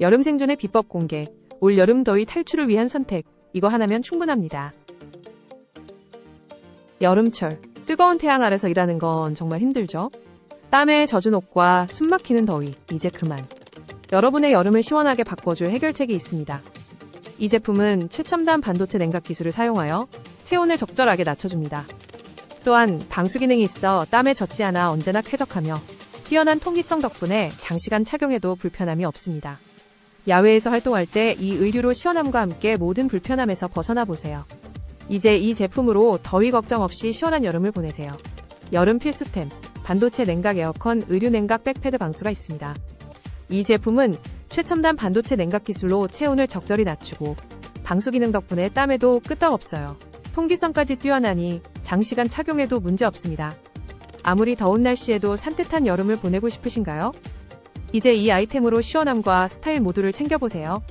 여름 생존의 비법 공개. 올 여름 더위 탈출을 위한 선택. 이거 하나면 충분합니다. 여름철. 뜨거운 태양 아래서 일하는 건 정말 힘들죠? 땀에 젖은 옷과 숨 막히는 더위. 이제 그만. 여러분의 여름을 시원하게 바꿔줄 해결책이 있습니다. 이 제품은 최첨단 반도체 냉각 기술을 사용하여 체온을 적절하게 낮춰줍니다. 또한 방수 기능이 있어 땀에 젖지 않아 언제나 쾌적하며 뛰어난 통기성 덕분에 장시간 착용해도 불편함이 없습니다. 야외에서 활동할 때 이 의류로 시원함과 함께 모든 불편함에서 벗어나 보세요. 이제 이 제품으로 더위 걱정 없이 시원한 여름을 보내세요. 여름 필수템, 반도체 냉각 에어컨 의류 냉각 백패드 방수가 있습니다. 이 제품은 최첨단 반도체 냉각 기술로 체온을 적절히 낮추고 방수 기능 덕분에 땀에도 끄떡없어요. 통기성까지 뛰어나니 장시간 착용해도 문제 없습니다. 아무리 더운 날씨에도 산뜻한 여름을 보내고 싶으신가요? 이제 이 아이템으로 시원함과 스타일 모두를 챙겨보세요.